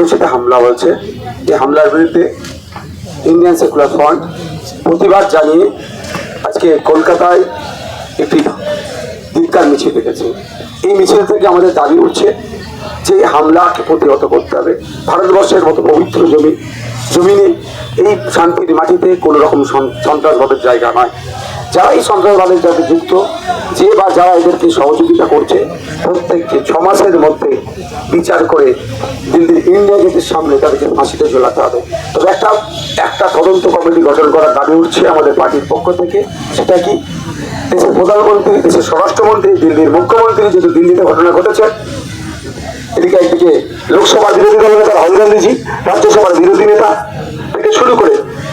ডেমোক্রেসিতে হামলা হয়েছে। এই হামলার বিরুদ্ধে ইন্ডিয়ান সেকুলার ফ্রন্ট প্রতিবাদ জানিয়ে আজকে কলকাতায় একটি ধিক্কার মিছিল রেখেছে এই মিছিল থেকে আমাদের দাবি উঠছে যে হামলাকে প্রতিহত করতে হবে। ভারতবর্ষের মতো পবিত্র জমি জমিনে এই শান্তির মাটিতে কোনো রকম সন- সন্ত্রাসবাদের জায়গা নয়। যারা এই সন্ত্রাসবাদের সাথে যুক্ত, যে বা যারা এদেরকে সহযোগিতা করছে, প্রত্যেককে ছ মাসের মধ্যে বিচার করে দিল্লির ইন্ডিয়া গেটের সামনে তাদেরকে ফাঁসিতে ঝোলাতে হবে। তবে একটা একটা তদন্ত কমিটি গঠন করার দাবি উঠছে আমাদের পার্টির পক্ষ থেকে। সেটা কি? দেশের প্রধানমন্ত্রী, দেশের স্বরাষ্ট্রমন্ত্রী, দিল্লির মুখ্যমন্ত্রী যেহেতু দিল্লিতে ঘটনা ঘটেছে, এদিকে একদিকে লোকসভার বিরোধী দল নেতা রাহুল গান্ধীজি, রাজ্যসভার বিরোধী নেতা থেকে শুরু করে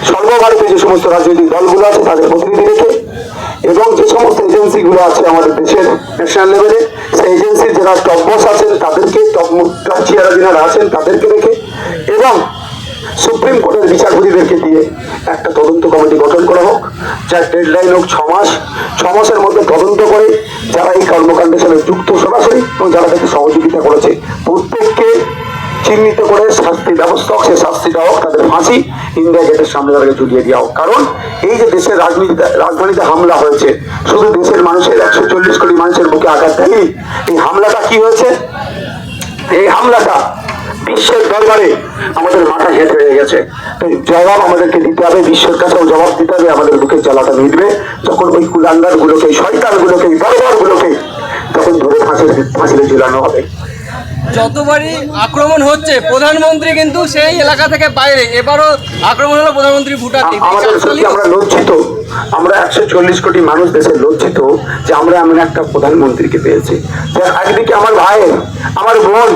সর্বভারতে যে সমস্ত রাজনৈতিক দলগুলো আছে, তাদের প্রতিনিধি রেখে এবং যে সমস্ত এজেন্সিগুলো আছে আমাদের দেশের ন্যাশনাল লেভেলে সেই এজেন্সির যারা টপ বস আছেন, তাদেরকে টপ টপ চেয়ারম্যানরা আছেন, তাদেরকে রেখে এবং সুপ্রিম কোর্টের বিচারপতিদেরকে দিয়ে একটা তদন্ত কমিটি গঠন করা হোক, যার ডেডলাইন হোক ছ মাস। ছ মাসের মধ্যে তদন্ত করে যারা এই কর্মকাণ্ডের সাথে যুক্ত সরাসরি এবং যারা তাকে সহযোগিতা করেছে, প্রত্যেককে চিহ্নিত করে শাস্তি ব্যবস্থা হোক, সে শাস্তিটা হোক, তাদের ফাঁসি ইন্ডিয়া গেটের সামনে তাদেরকে ঝুলিয়ে দেওয়া হোক। কারণ এই যে দেশের রাজনীতিতে রাজধানীতে হামলা হয়েছে, শুধু দেশের মানুষের একশো চল্লিশ কোটি মানুষের বুকে আঘাত দেয়নি, এই হামলাটা কি হয়েছে? এই হামলাটা বিশ্বের দরবারে আমাদের মাথা হেঁট হয়ে গেছে। জবাব আমাদেরকে দিতে হবে, বিশ্বের কাছেও জবাব দিতে হবে, আমাদের বুকের জ্বালাটা মিটবে যখন ওই কুলাঙ্গার গুলোকে শয়তান গুলোকে দরবার গুলোকে তখন ধরে ফাঁসিতে ঝুলানো হবে। যতবারই আক্রমণ হচ্ছে প্রধানমন্ত্রী কিন্তু সেই এলাকা থেকে বাইরে। এবারও আক্রমণ হলো প্রধানমন্ত্রী ভুটানটি আ- আমাদের সত্যি আমরা লজ্জিত। আমরা একশো চল্লিশ কোটি মানুষ দেশে লজ্জিত যে আমরা এমন একটা প্রধানমন্ত্রীকে পেয়েছি। যে একদিকে আমার ভাইয়ের আমার বোন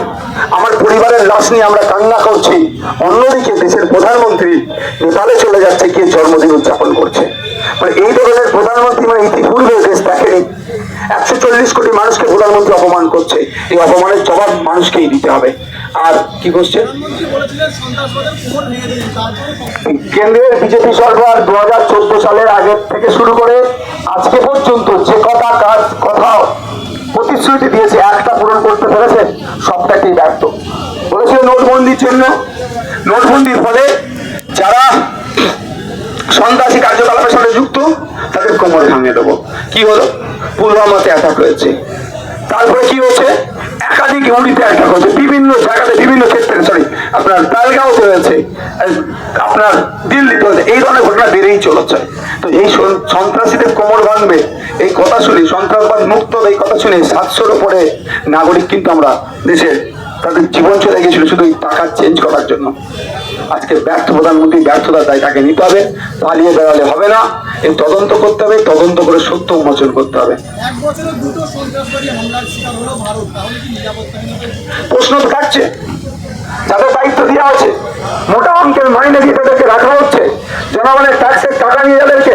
আমার পরিবারের লাশ নিয়ে আমরা কান্না করছি অন্যদিকে দেশের প্রধানমন্ত্রী নেপালে চলে যাচ্ছে গিয়ে জন্মদিন উদযাপন করছে। মানে এই ধরনের প্রধানমন্ত্রী মানে ইতিপূর্বে দেশ দেখেনি। একশো চল্লিশ কোটি মানুষকে প্রধানমন্ত্রী অপমান করছে। এই অপমানের জবাব মানুষকেই দিতে হবে। আর কি করছে? কেন্দ্রের বিজেপি সরকার দু হাজার চোদ্দ সালের আগের থেকে শুরু করে আজকে পর্যন্ত যে কথা কাজ কথা প্রতিশ্রুতি দিয়েছে একটা পূরণ করতে পেরেছে সবটাকেই ব্যর্থ। বলেছে নোটবন্দির জন্য নোটবন্দির ফলে যারা সন্ত্রাসী কার্যকলাপের সাথে যুক্ত তাদের কোমর ভাঙিয়ে দেবো। কি হলো? পুলওয়ামাতে অ্যাটাক হয়েছে। তারপরে কি হয়েছে একাধিক উড়িতে অ্যাটাক হয়েছে বিভিন্ন জায়গাতে, বিভিন্ন ক্ষেত্রে সরি আপনার তালগাঁওতে হয়েছে আপনার দিল্লিতে হয়েছে এই ধরনের ঘটনা বেড়েই চলেছে। তো এই সন্ত্রাসীদের কোমর ভাঙবে। এই কথা শুনে, সন্ত্রাসবাদ মুক্ত এই কথা শুনে সাতশোর উপরে নাগরিক কিন্তু আমরা দেশের তাদের জীবন চলে গেছিল শুধু এই টাকা চেঞ্জ করার জন্য। আজকে ব্যর্থ প্রধানমন্ত্রী ব্যর্থতার দায় তাকে নিতে হবে পালিয়ে বেড়ালে হবে না। এই তদন্ত করতে হবে তদন্ত করে সত্য উন্মোচন করতে হবে। প্রশ্ন তো থাকছে যাদের দায়িত্ব দেওয়া আছে মোটা অঙ্কের মাইনে দিয়ে তাদেরকে রাখা হচ্ছে। জনগণের ট্যাক্সের টাকা নিয়ে যাদেরকে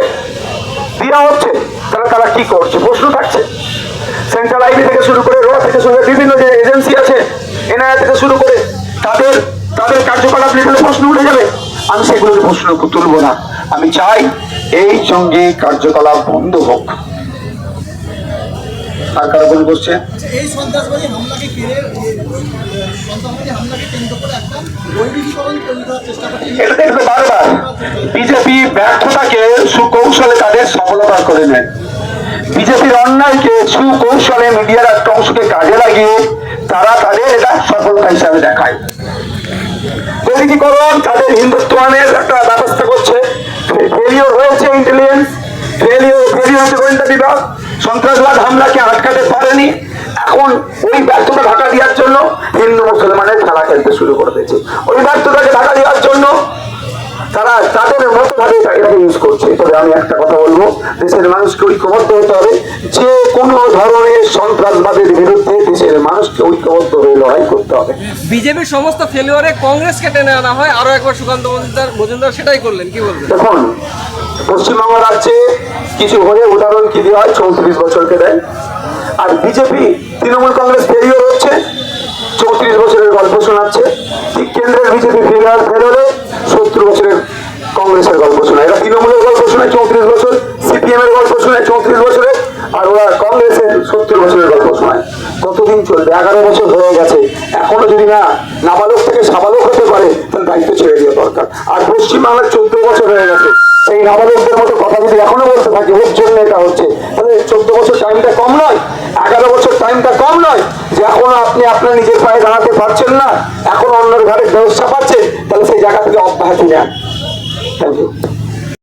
দেওয়া হচ্ছে তাহলে তারা কি করছে? প্রশ্ন থাকছে। সেন্ট্রাল আইবি থেকে শুরু করে রোড থেকে শুরু করে বিভিন্ন যে এজেন্সি আছে এনআইআই থেকে শুরু করে তাহলে প্রশ্ন উঠে যাবে। আমি সেগুলোকে প্রশ্ন তুলবো না। আমি চাই এই সঙ্গে কার্যকলাপ বন্ধ হোক। আর কারও কোনো করছে? আচ্ছা, বারবার। বিজেপি ব্যর্থতাকে সুকৌশলে তাদের সফলতা করে নেয়। বিজেপির অন্যায়কে সুকৌশলে মিডিয়ার একটা অংশকে কাজে লাগিয়ে তারা তাদের এটা সফলতা হিসাবে দেখায়। বৈদিকীকরণ তাদের একটা ব্যবস্থা করছে। ইন্টেলিজেন্স গোয়েন্দা বিভাগ। সন্ত্রাসবাদ হামলাকে আটকাতে পারেনি। এখন ওই ব্যর্থতা ঢাকা দেওয়ার জন্য হিন্দু মুসলমানের খেলা খেলতে শুরু করে দিয়েছে। ওই ব্যর্থতাকে ঢাকা দেওয়ার জন্য তারা তাদের মতো ভাবে এটাকে ইউজ করছে। তবে আমি একটা কথা বলব, দেশের মানুষকে ঐক্যবদ্ধ হতে হবে। যে কোনো ধরনের সন্ত্রাসবাদের বিরুদ্ধে দেশের মানুষকে লড়াই করতে হবে। বিজেপির সমস্ত ফেলিওরে কংগ্রেসকে টেনে আনা হয় আরও একবার সুকান্ত মজুমদার মজুমদার সেটাই করলেন কি বলবেন? দেখুন পশ্চিমবঙ্গ রাজ্যে কিছু হলে উদাহরণ কি দেওয়া হয়? চৌত্রিশ বছরকে দেয়। আর বিজেপি তৃণমূল কংগ্রেস ফেরিয়ে হচ্ছে চৌত্রিশ বছরের গল্প শোনাচ্ছে। ঠিক কেন্দ্রের বিজেপি ফেরিয়ার ফেরোলে সত্তর বছরের কংগ্রেসের গল্প শোনায়। এরা তৃণমূলের গল্প দরকার। আর পশ্চিমবাংলার চোদ্দ বছর হয়ে গেছে। সেই নাবালকদের মতো কথা যদি এখনও বলতে থাকি, ওর জন্য এটা হচ্ছে। তাহলে চোদ্দ বছর টাইমটা কম নয়, এগারো বছর টাইমটা কম নয়, যে এখন আপনি আপনার নিজের পায়ে দাঁড়াতে পারছেন না, এখন অন্যের ঘরে ব্যবস্থা পাচ্ছেন, তাহলে সেই জায়গা থেকে অব্যাহতি নেন। Thank you